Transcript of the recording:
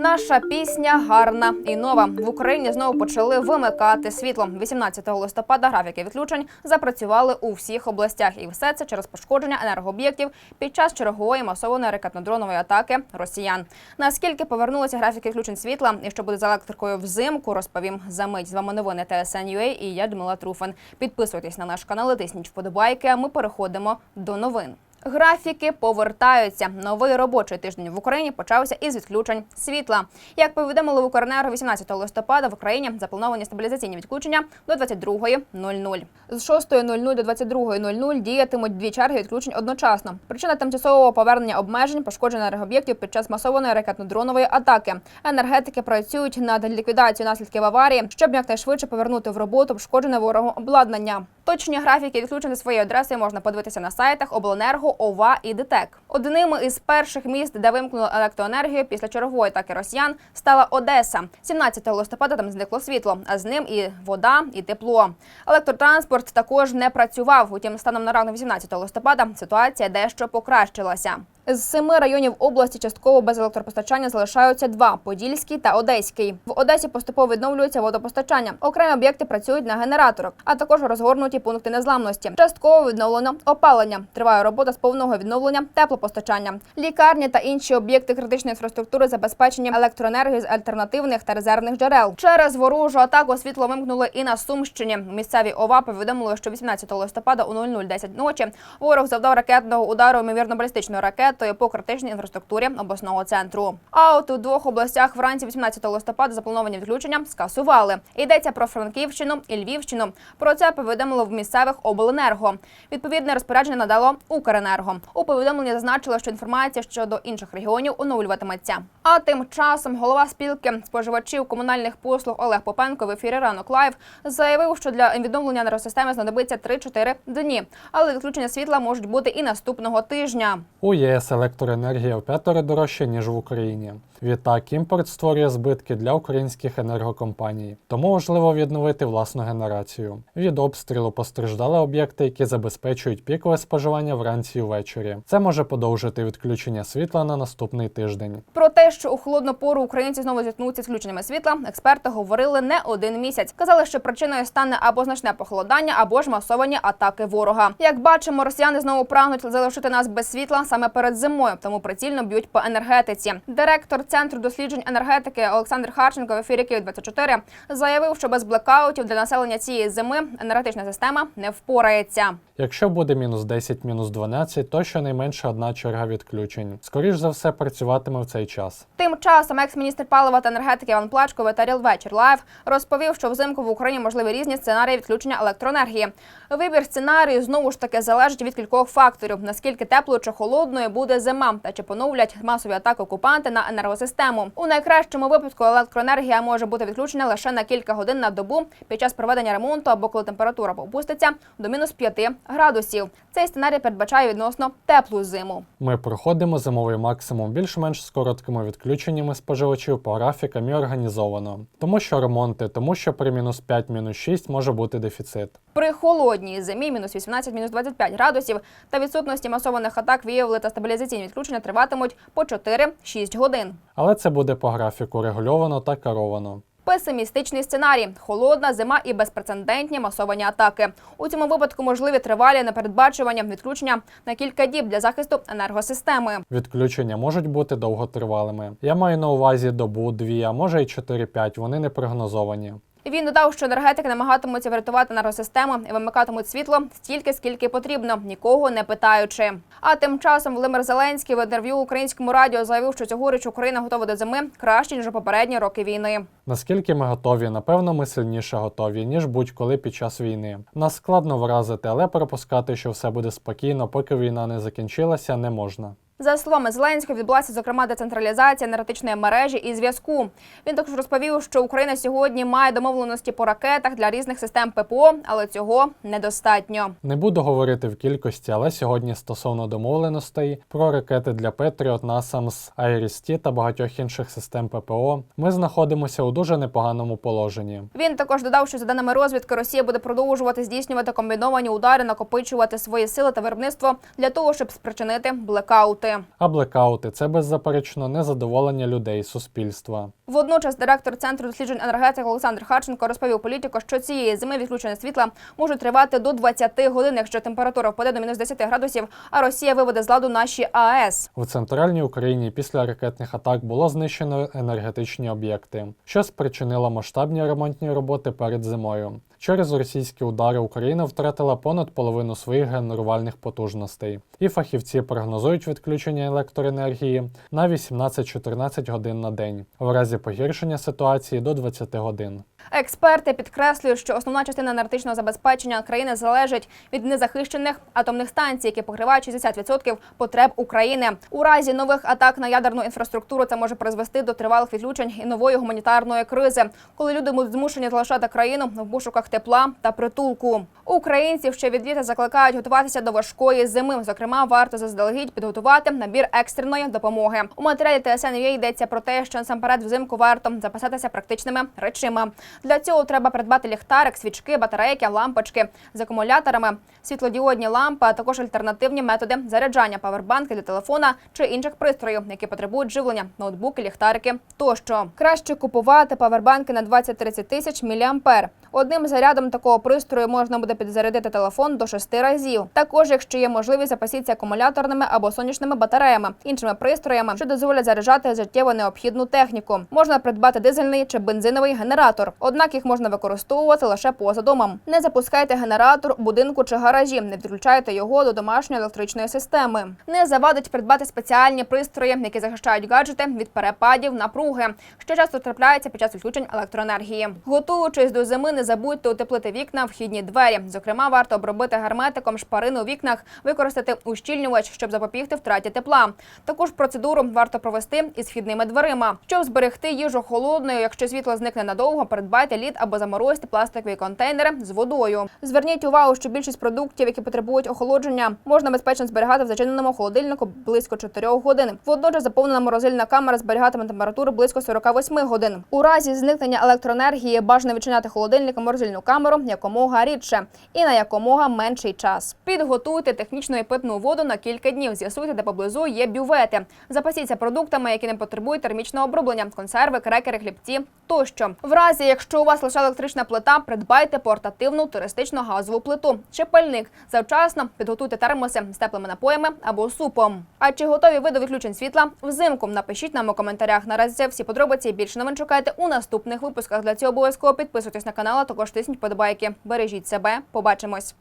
Наша пісня гарна і нова. В Україні знову почали вимикати світло. 18 листопада графіки відключень запрацювали у всіх областях, і все це через пошкодження енергооб'єктів під час чергової масованої ракетно-дронової атаки росіян. Наскільки повернулися графіки відключень світла і що буде з електрикою взимку, розповім за мить. З вами новини TSN.ua і я Людмила Труфан. Підписуйтесь на наш канал, і тисніть вподобайки. А ми переходимо до новин. Графіки повертаються. Новий робочий тиждень в Україні почався із відключень світла. Як повідомили в Укренерго 18 листопада в Україні заплановані стабілізаційні відключення до 22.00. З 6.00 до 22.00 діятимуть дві черги відключень одночасно. Причина тимчасового повернення обмежень пошкодження енергооб'єктів під час масованої ракетно-дронової атаки. Енергетики працюють над ліквідацією наслідків аварії, щоб якнайшвидше повернути в роботу пошкоджене ворогом обладнання. Точні графіки відключень своєї адреси можна подивитися на сайтах обленерго, ОВА і ДТЕК. Одним із перших міст, де вимкнули електроенергію після чергової атаки росіян, стала Одеса. 17 листопада там зникло світло, а з ним і вода, і тепло. Електротранспорт також не працював. Утім, станом на ранок 18 листопада ситуація дещо покращилася. З семи районів області частково без електропостачання залишаються два Подільський та Одеський. В Одесі поступово відновлюється водопостачання. Окремі об'єкти працюють на генераторах, а також розгорнуті пункти незламності. Частково відновлено опалення. Триває робота з повного відновлення теплопостачання. Лікарні та інші об'єкти критичної інфраструктури забезпечені електроенергією з альтернативних та резервних джерел. Через ворожу атаку світло вимкнули і на Сумщині. Місцеві ОВА повідомили, що 18 листопада у 00.10 ночі ворог завдав ракетного удару ймовірно балістичною ракетою по критичній інфраструктурі обласного центру. А от у двох областях вранці 18 листопада заплановані відключення скасували. Йдеться про Франківщину і Львівщину. Про це повідомило в місцевих обленерго. Відповідне розпорядження надало Укренерго. У повідомленні зазначили, що інформація щодо інших регіонів оновлюватиметься. А тим часом голова спілки споживачів комунальних послуг Олег Попенко в ефірі ранок лайв заявив, що для відновлення енергосистеми знадобиться 3-4 дні, але відключення світла можуть бути і наступного тижня. У ЄС електроенергія в п'ятеро дорожча, ніж в Україні. Відтак, імпорт створює збитки для українських енергокомпаній, тому важливо відновити власну генерацію. Від обстрілу постраждали об'єкти, які забезпечують пікове споживання вранці і ввечері. Це може подовжити відключення світла на наступний тиждень. Про те, що у холодну пору українці знову зіткнуться з включеннями світла, експерти говорили не один місяць. Казали, що причиною стане або значне похолодання, або ж масовані атаки ворога. Як бачимо, росіяни знову прагнуть залишити нас без світла саме перед зимою, тому прицільно б'ють по енергетиці. Директор центру досліджень енергетики Олександр Харченко в ефірі Київ 24 заявив, що без блекаутів для населення цієї зими енергетична система не впорається. Якщо буде мінус 10, мінус 12, то щонайменше одна черга відключень. Скоріш за все, працюватиме в цей час. Тим часом екс-міністр палива та енергетики Іван Плачко в етері вечір лайв розповів, що взимку в Україні можливі різні сценарії відключення електроенергії. Вибір сценарію знову ж таки залежить від кількох факторів: наскільки теплою чи холодною буде зима, та чи поновлять масові атаки окупанти на енергосистему. У найкращому випадку електроенергія може бути відключена лише на кілька годин на добу під час проведення ремонту або коли температура опуститься до мінус 5 градусів. Цей сценарій передбачає відносно теплу зиму. Ми проходимо зимовий максимум більш-менш з короткими відключеннями споживачів по графікам і організовано. Тому що ремонти, тому що при мінус 5, мінус 6 може бути дефіцит. При холодній зимі мінус 18, мінус 25 градусів та відсутності масованих атак виявили та стабілізаційні відключення триватимуть по 4-6 годин. Але це буде по графіку регульовано та керовано. Песимістичний сценарій: холодна зима і безпрецедентні масовані атаки. У цьому випадку можливі тривалі непередбачування відключення на кілька діб для захисту енергосистеми. Відключення можуть бути довготривалими. Я маю на увазі добу, дві, а може й 4-5, вони не прогнозовані. Він додав, що енергетики намагатимуться врятувати енергосистему і вимикатимуть світло стільки, скільки потрібно, нікого не питаючи. А тим часом Володимир Зеленський в інтерв'ю українському радіо заявив, що цьогоріч Україна готова до зими краще ніж у попередні роки війни. Наскільки ми готові? Напевно, ми сильніше готові, ніж будь-коли під час війни. Нас складно вразити, але пропускати, що все буде спокійно, поки війна не закінчилася, не можна. За словами Зеленського, відбулася зокрема децентралізація енергетичної мережі і зв'язку. Він також розповів, що Україна сьогодні має домовленості по ракетах для різних систем ППО, але цього недостатньо. Не буду говорити в кількості, але сьогодні стосовно домовленостей про ракети для Петріот, NASAMS, IRIS-T та багатьох інших систем ППО, ми знаходимося у дуже непоганому положенні. Він також додав, що за даними розвідки, Росія буде продовжувати здійснювати комбіновані удари, накопичувати свої сили та виробництво для того, щоб спричинити блекаути. Роботи. А блекаути це беззаперечно незадоволення людей, суспільства. Водночас директор центру досліджень енергетики Олександр Харченко розповів політику, що цієї зими відключення світла можуть тривати до 20 годин, якщо температура впаде до мінус 10 градусів, а Росія виведе з ладу наші АЕС. В центральній Україні після ракетних атак було знищено енергетичні об'єкти, що спричинило масштабні ремонтні роботи перед зимою. Через російські удари Україна втратила понад половину своїх генерувальних потужностей, і фахівці прогнозують відключення електроенергії на 18-14 годин на день, в разі погіршення ситуації до 20 годин. Експерти підкреслюють, що основна частина енергетичного забезпечення країни залежить від незахищених атомних станцій, які покривають 60% потреб України. У разі нових атак на ядерну інфраструктуру це може призвести до тривалих відключень і нової гуманітарної кризи, коли люди будуть змушені залишати країну в пошуках тепла та притулку. Українців ще від літа закликають готуватися до важкої зими. Зокрема, варто заздалегідь підготувати набір екстреної допомоги. У матеріалі ТСН йдеться про те, що насамперед взимку варто запасатися практичними речима. Для цього треба придбати ліхтарик, свічки, батарейки, лампочки з акумуляторами, світлодіодні лампи, а також альтернативні методи заряджання павербанки для телефона чи інших пристроїв, які потребують живлення, ноутбуки, ліхтарики тощо. Краще купувати павербанки на 20-30 тисяч міліампер. Одним зарядом такого пристрою можна буде підзарядити телефон до 6 разів. Також, якщо є можливість, запасіться акумуляторними або сонячними батареями, іншими пристроями, що дозволять заряджати життєво необхідну техніку. Можна придбати дизельний чи бензиновий генератор. Однак їх можна використовувати лише поза домом. Не запускайте генератор у будинку чи гаражі, не підключайте його до домашньої електричної системи. Не завадить придбати спеціальні пристрої, які захищають гаджети від перепадів напруги, що часто трапляється під час відключень електроенергії. Готуючись до зими, не забудьте утеплити вікна, вхідні двері. Зокрема, варто обробити герметиком шпарини у вікнах, використати ущільнювач, щоб запобігти втраті тепла. Таку ж процедуру варто провести із вхідними дверима. Щоб зберегти їжу холодною, якщо світло зникне надовго, придбайте лід або заморозьте пластикові контейнери з водою. Зверніть увагу, що більшість продуктів, які потребують охолодження, можна безпечно зберігати в зачиненому холодильнику близько 4 годин. Водночас заповнена морозильна камера зберігатиме температуру близько 48 годин. У разі зникнення електроенергії бажано відчиняти холодильник і морозильну камеру якомога рідше і на якомога менший час. Підготуйте технічну і питну воду на кілька днів. З'ясуйте, де поблизу є бювети. Запасіться продуктами, які не потребують термічного оброблення, консерви, крекери, хлібці тощо. В разі, якщо у вас лише електрична плита, придбайте портативну туристичну газову плиту чи пальник. Завчасно підготуйте термоси з теплими напоями або супом. А чи готові ви до відключень світла взимку? Напишіть нам у коментарях. Наразі всі подробиці. і Більше новин чекайте у наступних випусках. Для цього обов'язково підписуйтесь на канал, а також тисніть подобайки. Бережіть себе. Побачимось.